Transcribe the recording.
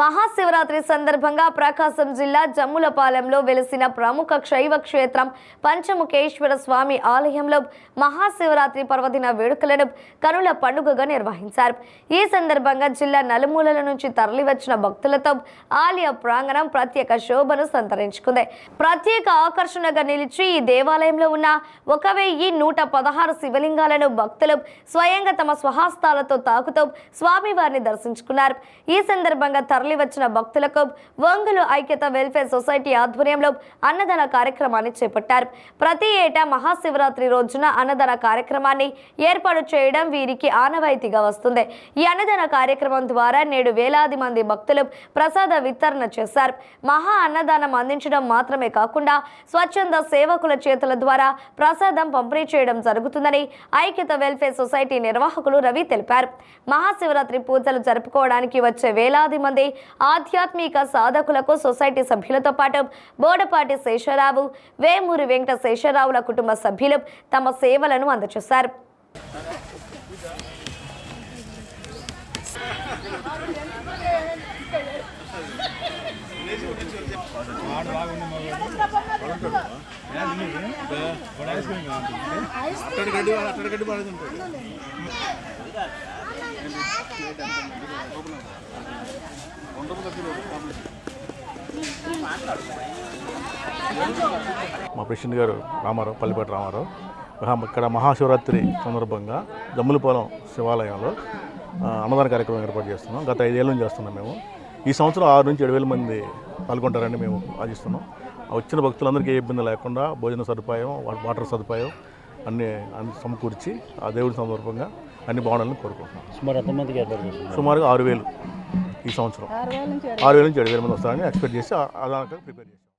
మహాశివరాత్రి సందర్భంగా ప్రకాశం జిల్లా జమ్ములపాలెంలో వెలిసిన ప్రముఖ శైవ క్షేత్రం పంచముఖేశ్వర స్వామి ఆలయంలో మహాశివరాత్రి పర్వదిన వేడుకలను కనుల పండుగగా నిర్వహించారు. ఈ సందర్భంగా జిల్లా నలుమూలల నుంచి తరలివచ్చిన భక్తులతో ఆలయ ప్రాంగణం ప్రత్యేక శోభను సంతరించుకుంది. ప్రత్యేక ఆకర్షణగా నిలిచి ఈ దేవాలయంలో ఉన్న ఒక వెయ్యి నూట పదహారు శివలింగాలను భక్తులు స్వయంగా తమ స్వహస్తాలతో తాకుతూ స్వామివారిని దర్శించుకున్నారు. ఈ సందర్భంగా తరలివచ్చిన భక్తులకు వంగులు ఐక్యత వెల్ఫేర్ సొసైటీ ఆధ్వర్యంలో అన్నదాన కార్యక్రమాన్ని చేపట్టారు. ప్రతి ఏటా మహాశివరాత్రి రోజున అన్నదాన కార్యక్రమాన్ని ఏర్పాటు చేయడం వీరికి ఆనవాయితీగా వస్తుంది. ఈ అన్నదాన కార్యక్రమం ద్వారా నేడు వేలాది మంది భక్తులు ప్రసాద వితరణ చేశారు. మహా అన్నదానం అందించడం మాత్రమే కాకుండా స్వచ్ఛంద సేవకుల చేతుల ద్వారా ప్రసాదం పంపిణీ చేయడం జరుగుతుందని ఐక్యత వెల్ఫేర్ సొసైటీ నిర్వాహకులు రవి తెలిపారు. మహాశివరాత్రి పూజలు జరుపుకోవడానికి వచ్చే వేలాది మంది ఆధ్యాత్మిక సాధకులకు సొసైటీ సభ్యులతో పాటు బోడపాటి శేషరావు వేమూరి వెంకట శేషరావుల కుటుంబ సభ్యులు తమ సేవలను అందజేశారు అక్కడ గడ్డి అక్కడ గడ్డి మా ప్రెసిడెంట్ గారు రామారావు పల్లిపాటి రామారావు. ఇక్కడ మహాశివరాత్రి సందర్భంగా జమ్ములపాలెం శివాలయంలో అన్నదాన కార్యక్రమం ఏర్పాటు చేస్తున్నాం. గత ఐదేళ్ళ నుంచి చేస్తున్నాం మేము. ఈ సంవత్సరం ఆరు నుంచి ఏడు వేల మంది పాల్గొంటారని మేము ఆశిస్తున్నాం. వచ్చిన భక్తులందరికీ ఏ ఇబ్బంది లేకుండా భోజన సదుపాయం వాటర్ సదుపాయం అన్ని అన్ని సమకూర్చి ఆ దేవుడి సందర్భంగా అన్ని బాగుండాలని కోరుకుంటున్నాం. సుమారు ఎంతమందికి సుమారుగా ఆరు వేలు. ఈ సంవత్సరం. ఆరు వేల నుంచి ఏడు వేల. మంది వస్తారని ఎక్స్పెక్ట్ చేసి ఆ- అదానికి ప్రిపేర్ చేస్తాం